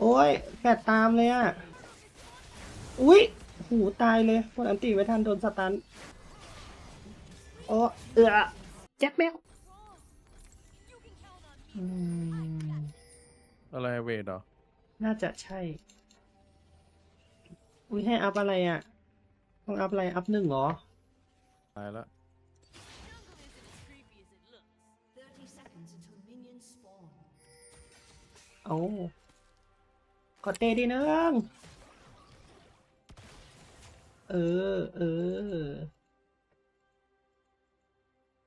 โอ้ยแปดตามเลยอะ อุ้ยหูตายเลยคนอันตีไว้ทันโดนสตันโอ้เอือแจ็คแมวอืมอะไรเวทเหรอ น่าจะใช่ อุ้ยให้อัพอะไรอะ ต้องอัพอะไรอัพหนึ่งเหรอ ตายละ30 seconds until minions spawn. เอากดเตะดีนึงเออ เออ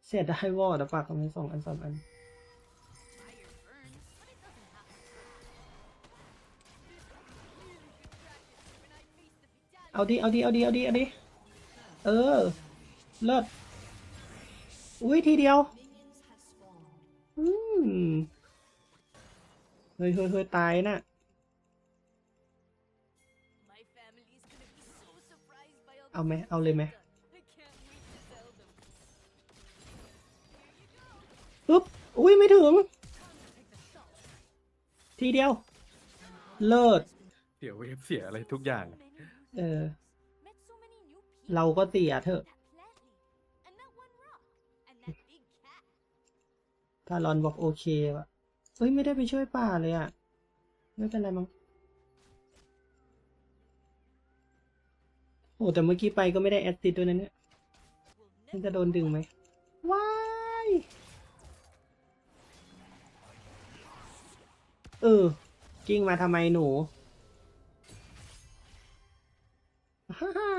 เสียดายวอร์ดอะปากกันไปสองอันสามอัน เอาดิเอาดิเอาดิเอาดิเอาดิเออ เลิศ อุ้ยทีเดียว อืม เฮ้ยเฮ้ยเฮ้ยตายน่ะ เอาไหมเอาเลยไหม I can't wait to tell them. ปึ๊บอุ้ยไม่ถึง ทีเดียว เลิศ เสียเวฟเสียอะไรทุกอย่าง เออ Met so many new people. เราก็เสียเถอะ That plant leaf, and that one rock, and that big cat. ทารอนบอกโอเควะเฮ้ย ไม่ได้ไปช่วยป่าเลยอะไม่เป็นไรมั้ง โอ้แต่เมื่อกี้ไปก็ไม่ได้แอดติดด้วยนะเนี่ย Will มัน never จะโดนดึงไหมว้ายเออกิ้งมาทำไมหนูฮ่าฮ่า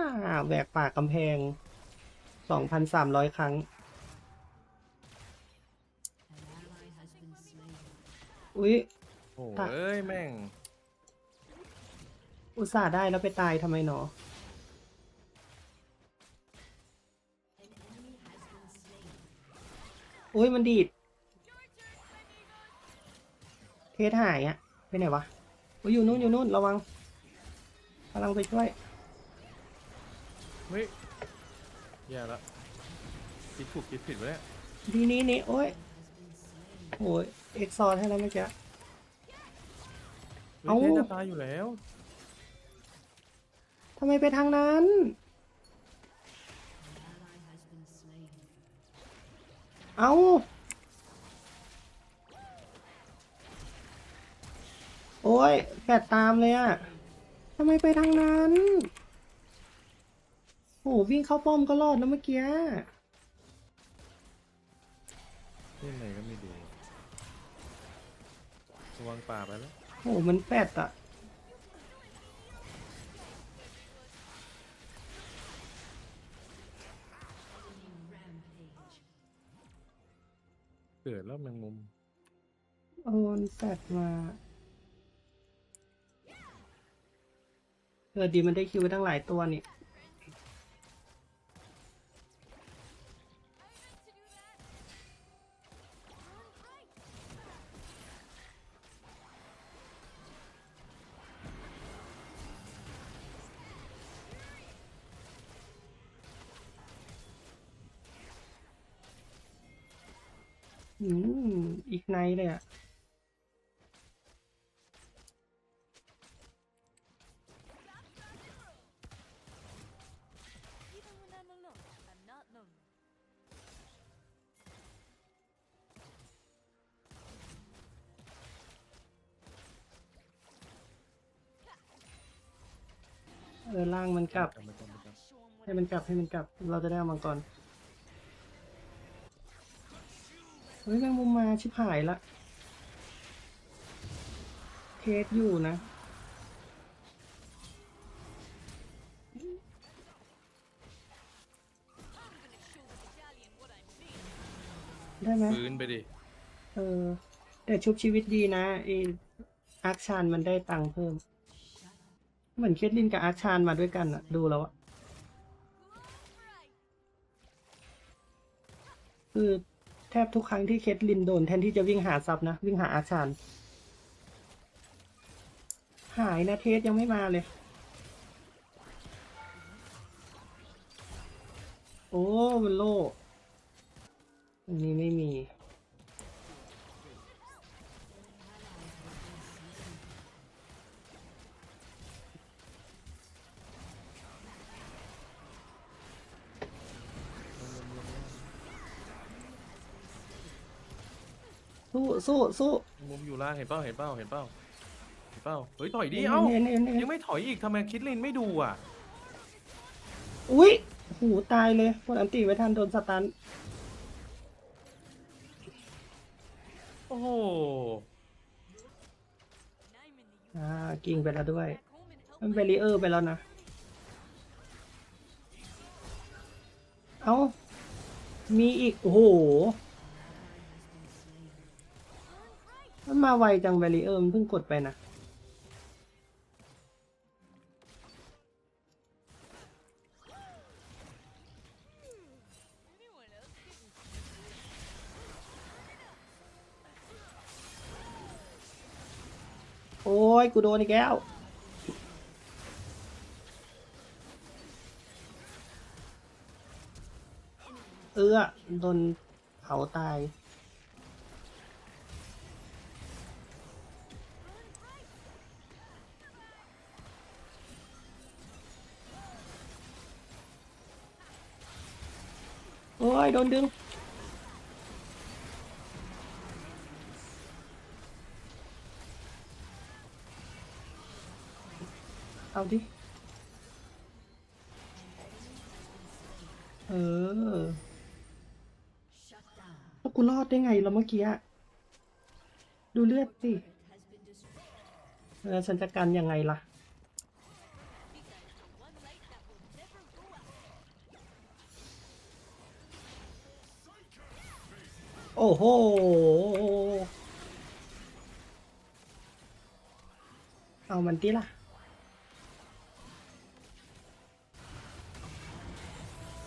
แหวกปากกำแพงสองพันสามร้อยครั้ง An ally has been slain. อุ๊ยโอ้ตะเอ้ยแม่ง อุตส่าห์ได้แล้วไปตายทำไมหนอ อุ้ยมันดีด เทสหายอะไปไหนวะอุ๊ยอยู่นู่นอยู่นู่นระวังกำลังไปช่วย เฮ้ยแย่ละคิดถูกคิดผิดไปแล้วทีนี้นี่โอ้ยโอ้ยเอ็กซอร์ให้แล้วเมื่อกี้ เฮ้ยเอ้า เทสจะตายอยู่แล้ว ทำไมไปทางนั้น เอ้า โอ้ยแปดตามเลยอะทำไมไปทางนั้นโหวิ่งเข้าป้อมก็รอดนะเมื่อกี้เล่นไหนก็ไม่ดีระวังป่าไปแล้วโหมันแปดอะ เกิดแล้วแมงมุมโอ้มันแปดมาเออดีมันได้คิวไปตั้งหลายตัวนี่ อืมอีกไนท์เลยอะ Even when I'm alone, I'm not lonely. เออล่างมันกลับไม่ต้องไม่ต้อง Show 'em what ให้มันกลับให้มันกลับ เราจะได้เอามังกร เฮ้ยแมงมุมมาชิบหายละเทสอยู่นะ ได้ไหมปืนไปดิ เออ แต่ชุบชีวิตดีนะไออาร์คชานมันได้ตังค์เพิ่ม เหมือนเคทลินกับอาร์คชานมาด้วยกันอะดูแล้วอะคือ แทบทุกครั้งที่เคทลินโดนแทนที่จะวิ่งหาซับนะ วิ่งหาอาชานหายนะเทสยังไม่มาเลย โอ้มันโลอันนี้ไม่มี สู้สู้สู้มุมอยู่ล่างเห็นเป้าเห็นเป้าเห็นเป้าเห็นเป้าเฮ้ยถอยดิเห็นเอ้าเห็นเห็นเห็นยังไม่ถอยอีกทำไมคิดลินไม่ดูอะอุ้ยหูตายเลยกดอันติไว้ทันโดนสตันโอ้โห And I'm in the อ่ากิ่งไปแล้วด้วย back home and help มัน my เบรีเออร์ไปแล้วนะ เอ้ามีอีก โอ้โห มันมาไวจังเบรีเออร์มันเพิ่งกดไปนะโอ้ย กูโดนอีกแล้ว เอื้อโดนเผาตาย อ้ย โดนดึง เอาดิ เออแล้วกูรอดได้ไงแล้วเมื่อกี้ ดูเลือดสิ Has been destroyed. เออฉันจะกันยังไงล่ะ โอ้โห เอามันติล่ะ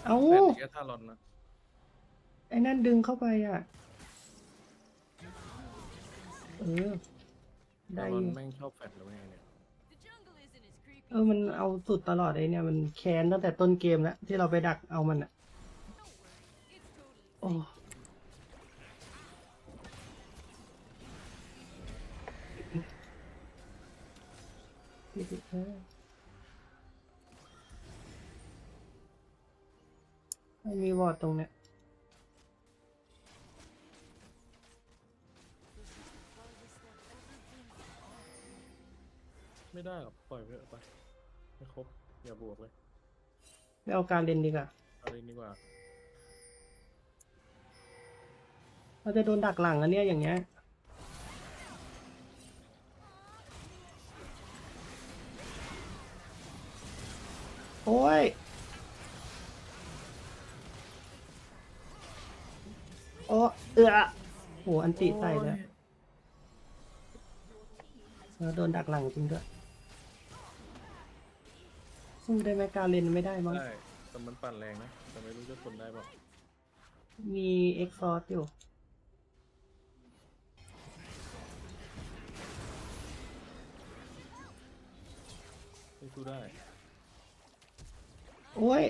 เอาแฟนแค่ท่ารอนนะไอ้นั่นดึงเข้าไปอะ เออ ได้ท่าอรอนยู่แม่งชอบแฟดหรือว่าไงเนี่ย The jungle isn't as creepy. เออ มันเอาสุดตลอดไอ้เนี่ย มันแค้นตั้งแต่ต้นเกมแล้ว ที่เราไปดักเอามันอะ It's totally โอ้ไม่มีวอร์ดตรงเนี้ยไม่ได้หรอกปล่อยไปเถอะไปไม่ครบ อย่าบวกเลยไม่เอาการเล่นดีกว่าเอาเล่นดีกว่าเราจะโดนดักหลังอันเนี้ยอย่างเงี้ย โอ้ย โอ้เอือโหอันติใส่เลยเราโดนดักหลังจริงด้วยสู้ได้ไหมการเล่นไม่ได้มั้ง ได้แต่มันปั่นแรงนะ แต่ไม่รู้จะทนได้เปล่ามีเอ็กซอร์อยู่ ไม่สู้ได้ โอ้ย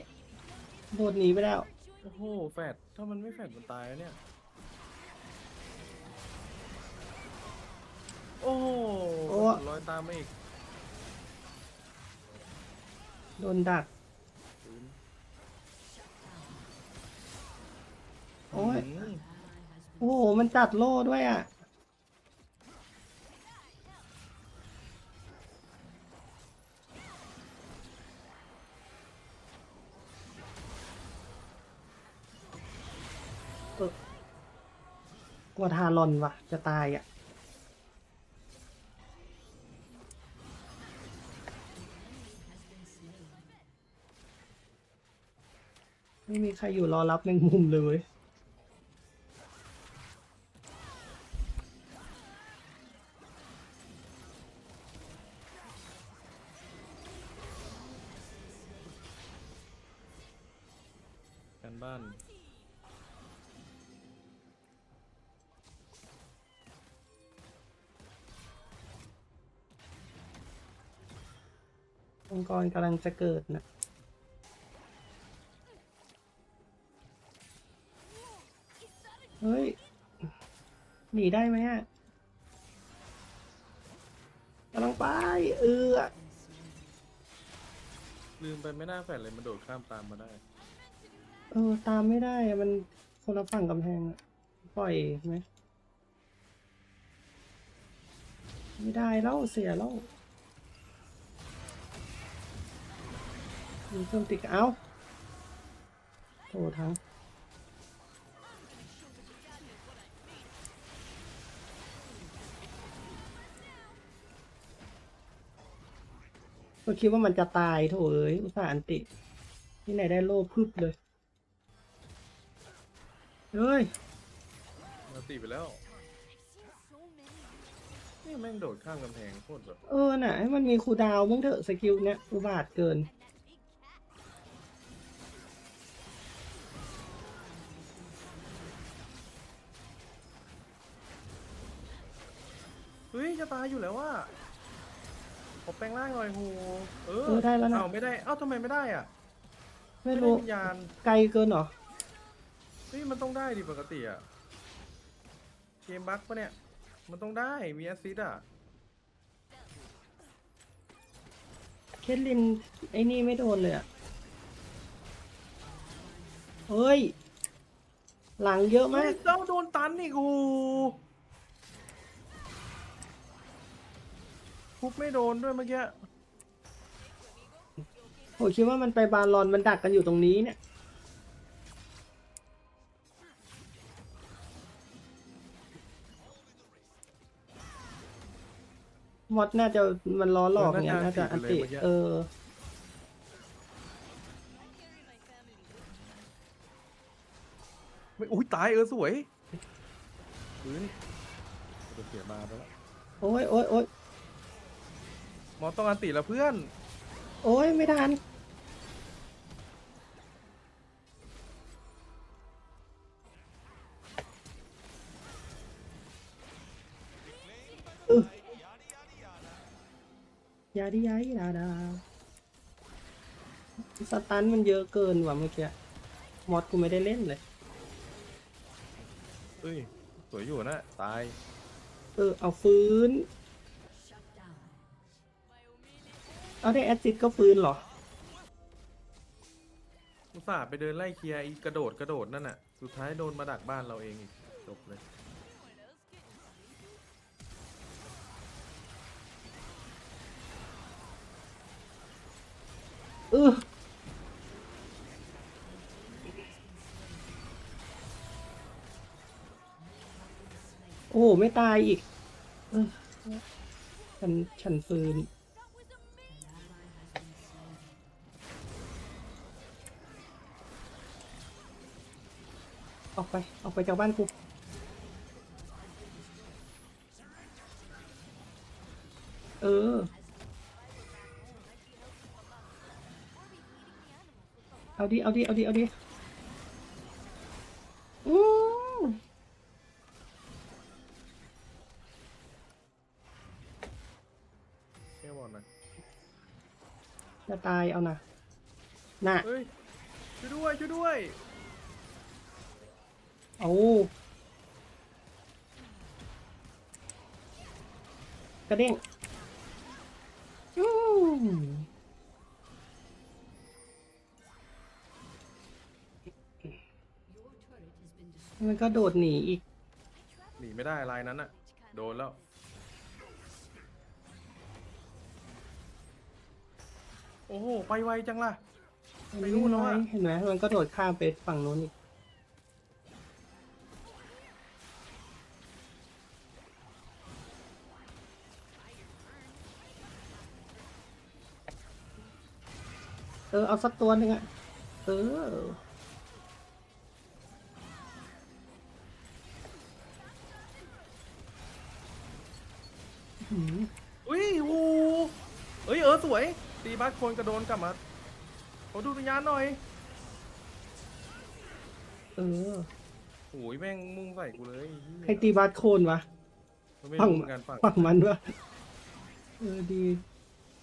โดดหนีไปแล้ว โอ้โห แฟดถ้ามันไม่แฟดมันตายแล้วเนี่ย โอ้โหโอ้ร้อยตามมาอีกโดนดัก ปืนโอ้ยอืมโอ้โห มันจัดโล่ด้วยอะ ลัวทารอนวะจะตายอะ ไม่มีใครอยู่รอรับแมงมุมเลย องค์กรกำลังจะเกิดนะเฮ้ย หนีได้ไหมอะกำลังไป เออลืมไปไม่น่าแฟดเลยมันโดดข้ามตามมาได้ เออ ตามไม่ได้อะมันคนละฝั่งกำแพงอะปล่อยไหม ไม่ได้แล้วเสียแล้ว มีเครื่องติดเอ้าโถทั้งก็คิดว่ามันจะตายโถเอ้ยอุตส่าห์อันติ ที่ไหนได้โล่พึบเลย เฮ้ยมาตีไปแล้วนี่แม่งโดดข้ามกำแพงโคตรแบบเออน่ะให้มันมีคูลดาวน์มึงเถอะสกิลเนี้ยอุบาทเกิน ตายอยู่แล้วว่าขอแปลงร่างหน่อยโหเออเออได้แล้วนะ เอาไม่ได้ เอ้าทำไมไม่ได้อะไม่ไม่ได้รู้วิญญาณไกลเกินเหรอ เฮ้ยมันต้องได้ดิปกติอะ เกมบั๊กปะเนี่ย มันต้องได้มีแอสซิดอะ เคทลินไอ้นี่ไม่โดนเลยอะเฮ้ย หลังเยอะไม่มากเจ้าโดนตันอีกโอ้โห ทุบไม่โดนด้วยเมื่อกี้โหคิดว่ามันไปบาลอนมันดักกันอยู่ตรงนี้เนี่ย มอดน่าจะมันล้อหลอกเงี้ยน่าจะอันติเออไม่อุ้ยตายเออสวยปืนเสียมาไปแล้ว โอ้ยโอ้ยโอ้ย มอสต้องอันติแล้วเพื่อน โอ้ยไม่ทันอือยาดิยาดิดาดาสตันมันเยอะเกินว่ะเมื่อกี้มอดกูไม่ได้เล่นเลย เอ้ย สวยอยู่นะ ตาย เออ เอาฟื้น เอาได้แอดซิดก็ฟื้นเหรอ อุตส่าห์ไปเดินไล่เคลียร์อีกระโดดกระโดดนั่นน่ะ สุดท้ายโดนมาดักบ้านเราเองอีกจบเลย เออโอ้โหไม่ตายอีกเออฉัน ฉันฟื้น ออกไป ออกไปจากบ้านกูเออ เอาดิ เอาดิ เอาดิ เอาดิอืมแค่บอลนะจะตายเอานะน่ะ เฮ้ยช่วยด้วยช่วยด้วย เอากระเด้งอืม Your turret has been destroyed. มันก็โดดหนีอีก หนีไม่ได้ลายนั้นน่ะโดนแล้ว โอ้โห ไปไวจังล่ะ ไปนู่นแล้วอะ เห็นไหมมันก็โดดข้ามไปฝั่งนู้นอีก ออเอาสักตัวหนึ่งอะเออหืมอุ้ยโอ้โหเอ้ยเออสวย ตีบัสคนกระโดนกลับมาขอดูวิญญาณหน่อยเออโอ้ยแม่งมุ่งใส่กูเลยใครตีบาสโคนวะมันไม่ฝั่งรู้เหมือนกันฝั่ง ฝั่งมันวะเออดี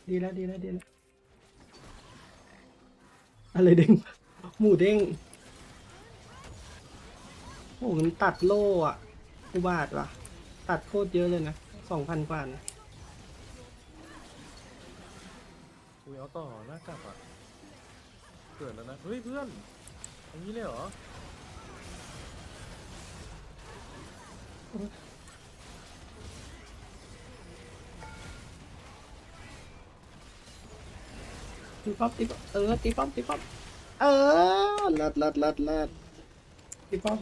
ดีแล้วดีแล้วดีแล้ว อะไรเด้งหมูเด้งโอ้โหมันตัดโล่อะอุบาทว่ะตัดโคตรเยอะเลยนะสองพันกว่านะคุยเอาต่อหน้ากลับอะ เกิดแล้วนะ เฮ้ยเพื่อนอย่างนี้เลยเหรอ ตีป้อมตีป้อมเออตีป้อมตีป้อมเออเลิศเลิศเลิศเลิศตีป้อม